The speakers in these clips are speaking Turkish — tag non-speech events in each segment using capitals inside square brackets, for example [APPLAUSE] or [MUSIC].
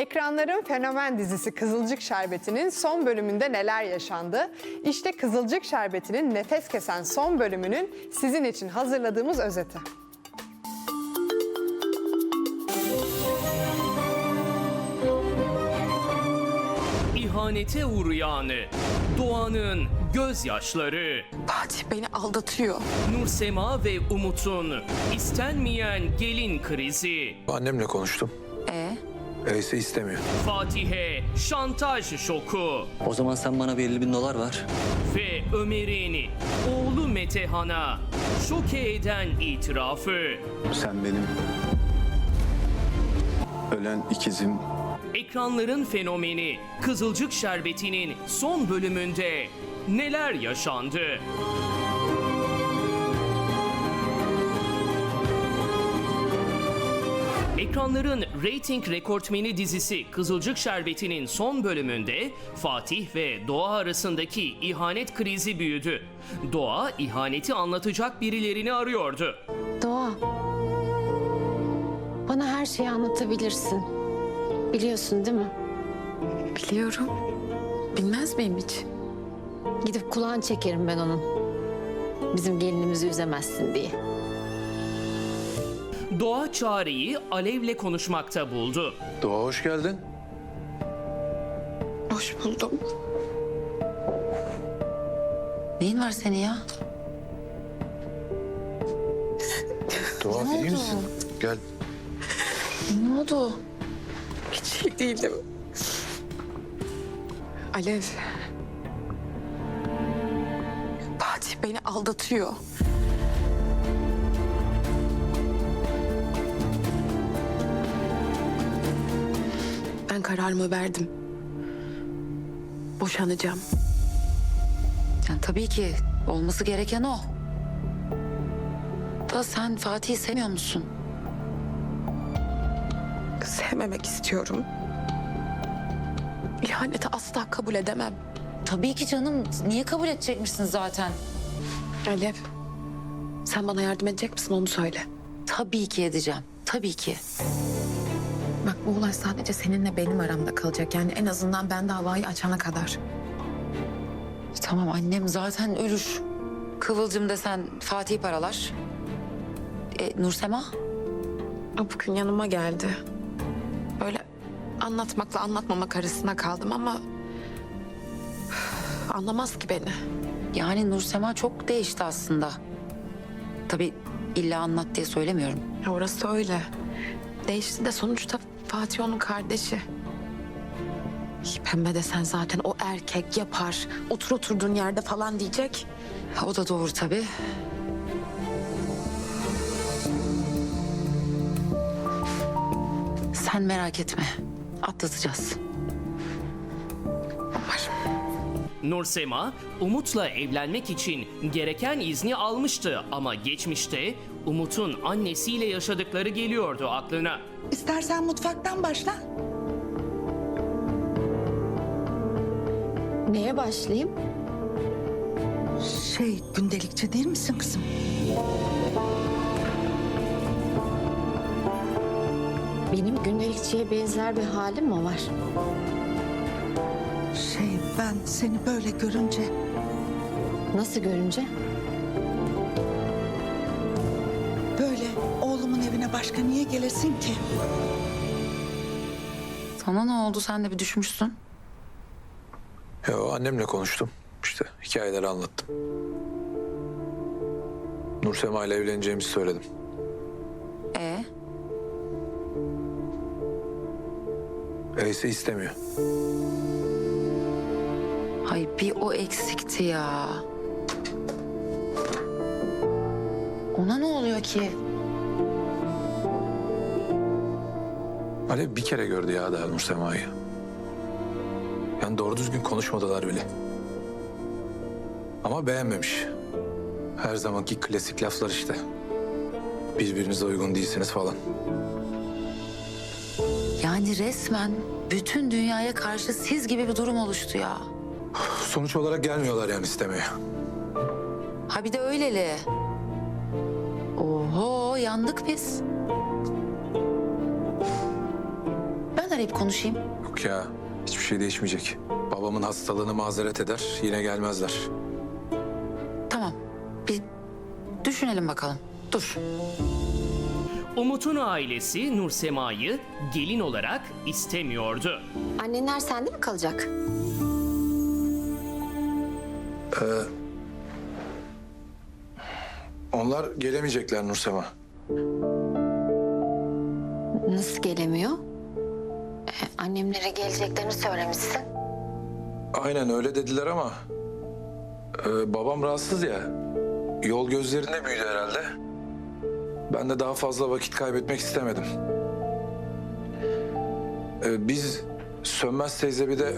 Ekranların fenomen dizisi Kızılcık Şerbeti'nin son bölümünde neler yaşandı? İşte Kızılcık Şerbeti'nin nefes kesen son bölümünün sizin için hazırladığımız özeti. İhanete uğrayanı, Doğan'ın gözyaşları, Fatih beni aldatıyor. Nursema ve Umut'un istenmeyen gelin krizi, Annemle konuştum. E Öyleyse istemiyor. Fatih'e şantaj şoku O zaman sen bana bir 50 bin dolar ver. ve Ömer'in oğlu Metehan'a şoke eden itirafı. Sen benim ölen ikizim Ekranların fenomeni Kızılcık Şerbeti'nin son bölümünde neler yaşandı? Ekranların reyting rekortmeni dizisi Kızılcık Şerbeti'nin son bölümünde Fatih ve Doğa arasındaki ihanet krizi büyüdü. Doğa ihaneti anlatacak birilerini arıyordu. Doğa. Bana her şeyi anlatabilirsin. Biliyorsun değil mi? biliyorum. Bilmez miyim hiç? Gidip kulağını çekerim ben onun. Bizim gelinimizi üzemezsin diye. Doğa çareyi Alev'le konuşmakta buldu. Doğa hoş geldin. Hoş buldum. Neyin var senin ya? Doğa iyi misin? Gel. Ne oldu? Hiç iyi değilim. Alev. Fatih beni aldatıyor. Ben kararımı verdim. Boşanacağım. Yani tabii ki olması gereken o. Da sen Fatih'i sevmiyor musun? Sevmemek istiyorum. İhaneti asla kabul edemem. Tabii ki canım. Niye kabul edecekmişsin zaten? Alev. Sen bana yardım edecek misin onu söyle. Tabii ki edeceğim. Tabii ki. Bak bu olay sadece seninle benim aramda kalacak. Yani en azından ben davayı açana kadar. Tamam annem zaten ölür. Kıvılcım desen Fatih'i paralar. E, Nursema? Bugün yanıma geldi. Böyle anlatmakla anlatmamak arasında kaldım ama... üf, [SIGHS] Anlamaz ki beni. Yani Nursema çok değişti aslında. Tabii illa anlat diye söylemiyorum. Ya orası öyle. Değişti de sonuçta Fatih onun kardeşi. Pembe desen zaten o erkek yapar. Otur oturduğun yerde falan diyecek. Ha, O da doğru tabii. Sen merak etme. Atlatacağız. Nursema, Umut'la evlenmek için gereken izni almıştı ama geçmişte Umut'un annesiyle yaşadıkları geliyordu aklına. İstersen mutfaktan başla. Neye başlayayım? Şey, gündelikçi değil misin kızım? Benim gündelikçiye benzer bir halim mi var? Şey, ben seni böyle görünce Nasıl görünce? böyle oğlumun evine başka niye gelesin ki? Sana ne oldu? Sen de bir düşmüşsün. Ya o annemle konuştum. İşte hikayeleri anlattım. Nursema ile evleneceğimizi söyledim. E Öyleyse istemiyor. Ay bir o eksikti ya. Ona ne oluyor ki? Alev bir kere gördü ya daha Nursema'yı. Yani doğru düzgün konuşmadılar bile. Ama beğenmemiş. Her zamanki klasik laflar işte. Birbirinize uygun değilsiniz falan. Yani resmen bütün dünyaya karşı siz gibi bir durum oluştu ya. Sonuç olarak gelmiyorlar yani istemeye. Ha bir de öyleli. Oho yandık biz. Ben arayıp konuşayım. Yok ya hiçbir şey değişmeyecek. Babamın hastalığını mazeret eder yine gelmezler. Tamam. Bir düşünelim bakalım. Dur. Umut'un ailesi Nursema'yı gelin olarak istemiyordu. Annenler sende mi kalacak? Onlar gelemeyecekler Nursema. Nasıl gelemiyor? Ee, annemlere geleceklerini söylemişsin. Aynen öyle dediler ama e, babam rahatsız ya. Yol gözlerinde büyüdü herhalde. Ben de daha fazla vakit kaybetmek istemedim. E, biz Sönmez teyze bir de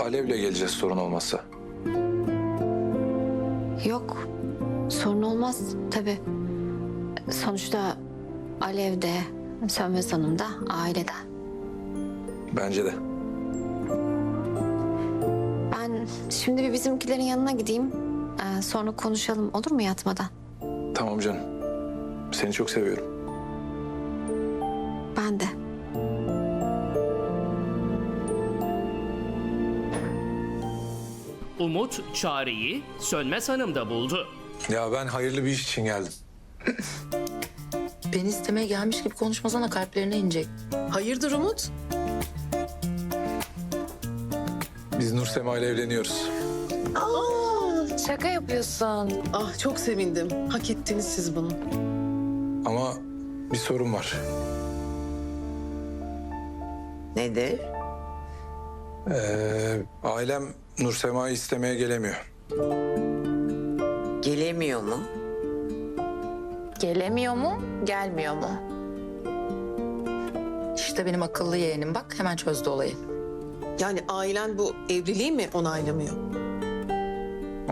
Alev'le geleceğiz sorun olmazsa. Yok. Sorun olmaz tabii. Sonuçta Alev de Sönmez Hanım da aileden. Bence de. Ben şimdi bir bizimkilerin yanına gideyim. Ee, sonra konuşalım olur mu yatmadan? Tamam canım. Seni çok seviyorum. Umut çareyi Sönmez Hanım'da buldu. Ya ben hayırlı bir iş için geldim. Beni istemeye gelmiş gibi konuşmasana kalplerine inecek. Hayırdır Umut? Biz Nursema ile evleniyoruz. Şaka yapıyorsun. Ah çok sevindim. Hak ettiniz siz bunu. Ama bir sorun var. Nedir? Ee, ailem Nursema'yı istemeye gelemiyor. Gelemiyor mu? Gelemiyor mu, gelmiyor mu? İşte benim akıllı yeğenim bak hemen çözdü olayı. Yani ailen bu evliliği mi onaylamıyor?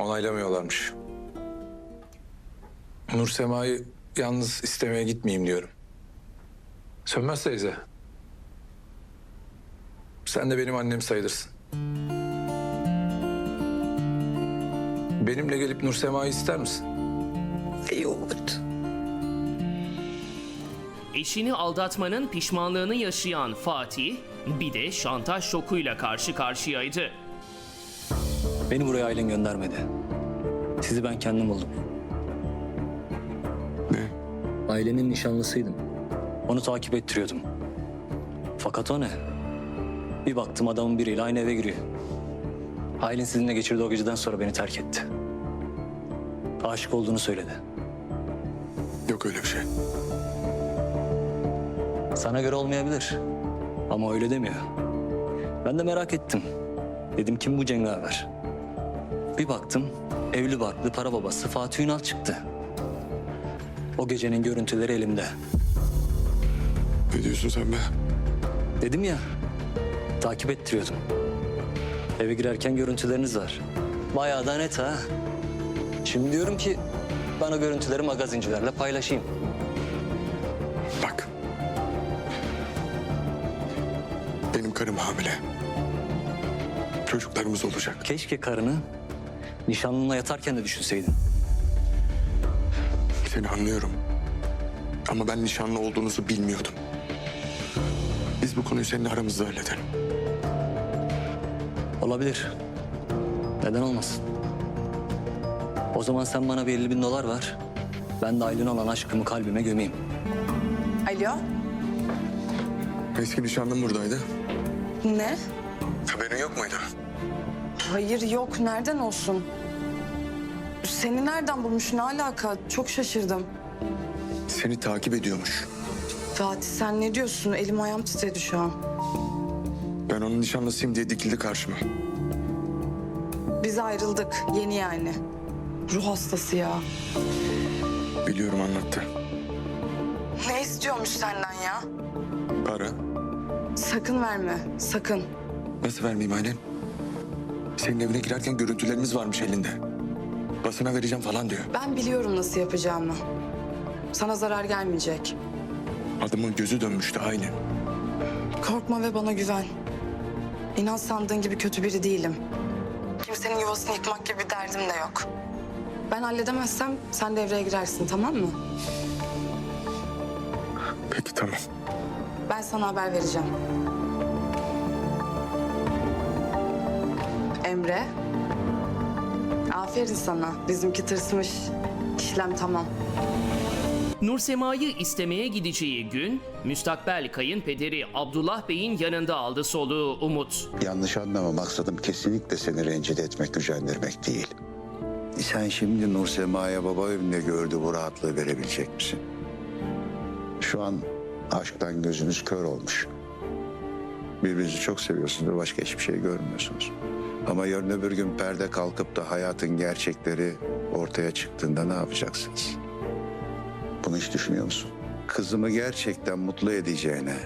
Onaylamıyorlarmış. Nursema'yı yalnız istemeye gitmeyeyim diyorum. Sönmez teyze. Sen de benim annem sayılırsın. Benimle gelip Nursema'yı ister misin? Ey Umut. Eşini aldatmanın pişmanlığını yaşayan Fatih bir de şantaj şokuyla karşı karşıyaydı. Beni buraya ailen göndermedi. Sizi ben kendim buldum. Ne? Ailenin nişanlısıydım. Onu takip ettiriyordum. Fakat o ne? Bir baktım adamın biriyle aynı eve giriyor. Ailen sizinle geçirdiği o geceden sonra beni terk etti. Aşık olduğunu söyledi. Yok öyle bir şey. Sana göre olmayabilir. Ama öyle demiyor. Ben de merak ettim. Dedim kim bu cengaver? Bir baktım evli barklı para babası Fatih Ünal çıktı. O gecenin görüntüleri elimde. Ne diyorsun sen be? Dedim ya takip ettiriyordum. Eve girerken görüntüleriniz var. Bayağı da net ha. Şimdi diyorum ki ben o görüntüleri magazincilerle paylaşayım. Bak. Benim karım hamile. Çocuklarımız olacak. Keşke karını nişanlınla yatarken de düşünseydin. Seni anlıyorum. Ama ben nişanlı olduğunuzu bilmiyordum. Biz bu konuyu seninle aramızda halledelim. Olabilir. Neden olmasın? O zaman sen bana bir 50 bin dolar ver. Ben de Aylin olan aşkımı kalbime gömeyim. Alo, Eski nişanlım buradaydı. ne? Haberin yok muydu? Hayır yok, nereden olsun? Seni nereden bulmuş, ne alaka? Çok şaşırdım. Seni takip ediyormuş. Fatih sen ne diyorsun? Elim ayağım titredi şu an. Ben onun nişanlısıyım diye dikildi karşıma. Biz ayrıldık, yeni yani. Ruh hastası ya. Biliyorum anlattı. Ne istiyormuş senden ya? Para. Sakın verme, sakın. Nasıl vermeyeyim aynen? Senin evine girerken görüntülerimiz varmış elinde. Basına vereceğim falan diyor. Ben biliyorum nasıl yapacağımı. Sana zarar gelmeyecek. Adamın gözü dönmüştü aynen. Korkma ve bana güven. İnan sandığın gibi kötü biri değilim. Kimsenin yuvasını yıkmak gibi bir derdim de yok. Ben halledemezsem sen devreye girersin tamam mı? Peki tamam. Ben sana haber vereceğim. Emre. Aferin sana. Bizimki tırsmış. İşlem tamam. Nursema'yı istemeye gideceği gün müstakbel kayınpederi Abdullah Bey'in yanında aldı soluğu Umut. Yanlış anlama maksadım kesinlikle seni rencide etmek, gücendirmek değil. Sen şimdi Nur Sema'ya baba evinde gördü bu rahatlığı verebilecek misin? Şu an aşktan gözünüz kör olmuş. Birbirinizi çok seviyorsunuz başka hiçbir şey görmüyorsunuz. Ama yarın öbür gün perde kalkıp da hayatın gerçekleri ortaya çıktığında ne yapacaksınız? Bunu hiç düşünüyor musun? Kızımı gerçekten mutlu edeceğine,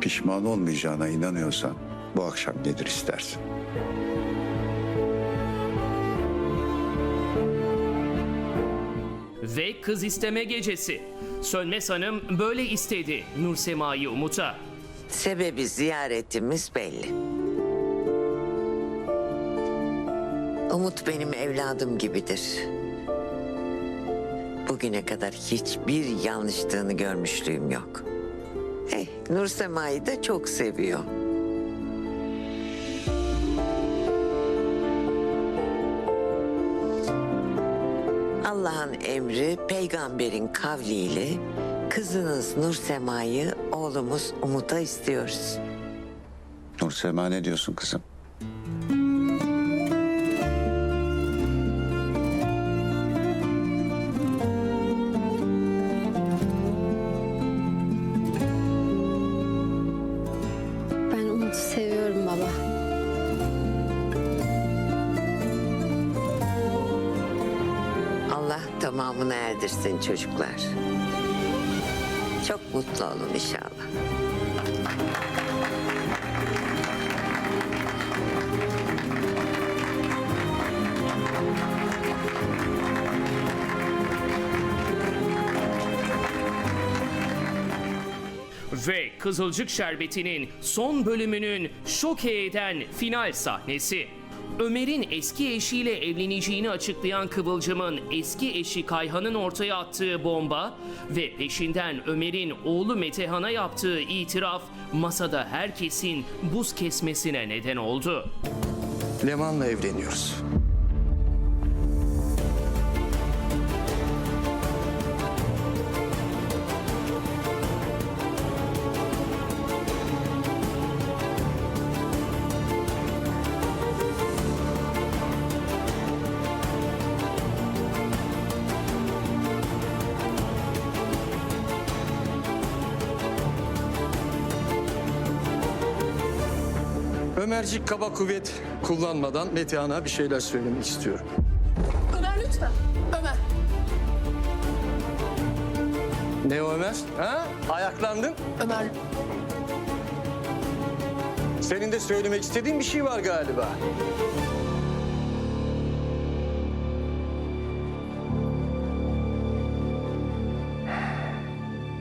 pişman olmayacağına inanıyorsan bu akşam gelir istersin. Ve kız isteme gecesi. Sönmez Hanım böyle istedi Nursema'yı Umut'a. Sebebi ziyaretimiz belli. Umut benim evladım gibidir. Bugüne kadar hiçbir yanlışlığını görmüşlüğüm yok. Eh, Nursema'yı da çok seviyor. Allah'ın emri peygamberin kavliyle kızınız Nursema'yı oğlumuz Umut'a istiyoruz. Nur Sema ne diyorsun kızım? Allah tamamını erdirsin çocuklar. Çok mutlu olun inşallah. Ve Kızılcık Şerbeti'nin son bölümünün şoke eden final sahnesi. Ömer'in eski eşiyle evleneceğini açıklayan Kıvılcım'ın eski eşi Kayhan'ın ortaya attığı bomba ve peşinden Ömer'in oğlu Metehan'a yaptığı itiraf masada herkesin buz kesmesine neden oldu. Leman'la evleniyoruz. Ömercik kaba kuvvet kullanmadan Metehan'a bir şeyler söylemek istiyorum. Ömer lütfen. Ömer. Ne o Ömer? Ha? Ayaklandın. Ömer. Senin de söylemek istediğin bir şey var galiba.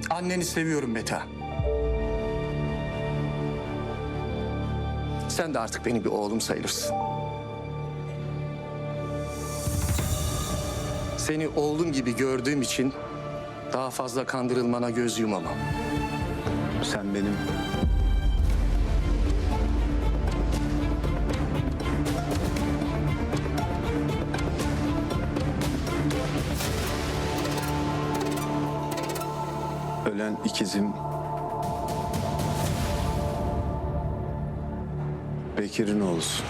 Anneni seviyorum Meta. Sen de artık benim bir oğlum sayılırsın. Seni oğlum gibi gördüğüm için daha fazla kandırılmana göz yumamam. Sen benim ölen ikizim Bekir'in oğlusun.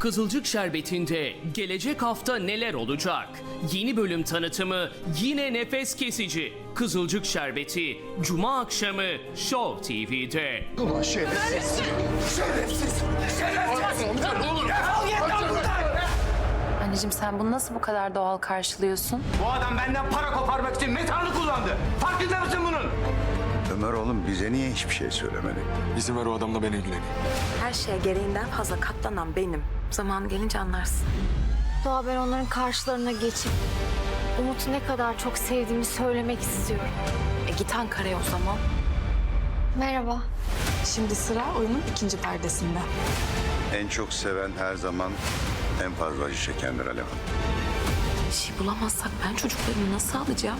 Kızılcık Şerbeti'nde gelecek hafta neler olacak? Yeni bölüm tanıtımı yine nefes kesici. Kızılcık Şerbeti Cuma akşamı Show TV'de. Anneciğim sen bunu nasıl bu kadar doğal karşılıyorsun? Bu adam benden para koparmak için metanı kullandı. Farkında mısın bunun? Ömer oğlum bize niye hiçbir şey söylemedi? İzin ver o adamla ben ilgileneyim. Her şeye gereğinden fazla katlanan benim. Zaman gelince anlarsın. Doğa ben onların karşılarına geçip Umut'u ne kadar çok sevdiğimi söylemek istiyorum. E git Ankara'ya o zaman. Merhaba. Şimdi sıra oyunun ikinci perdesinde. En çok seven her zaman en fazla acı çekendir Alev. Bir şey bulamazsak ben çocuklarımı nasıl alacağım?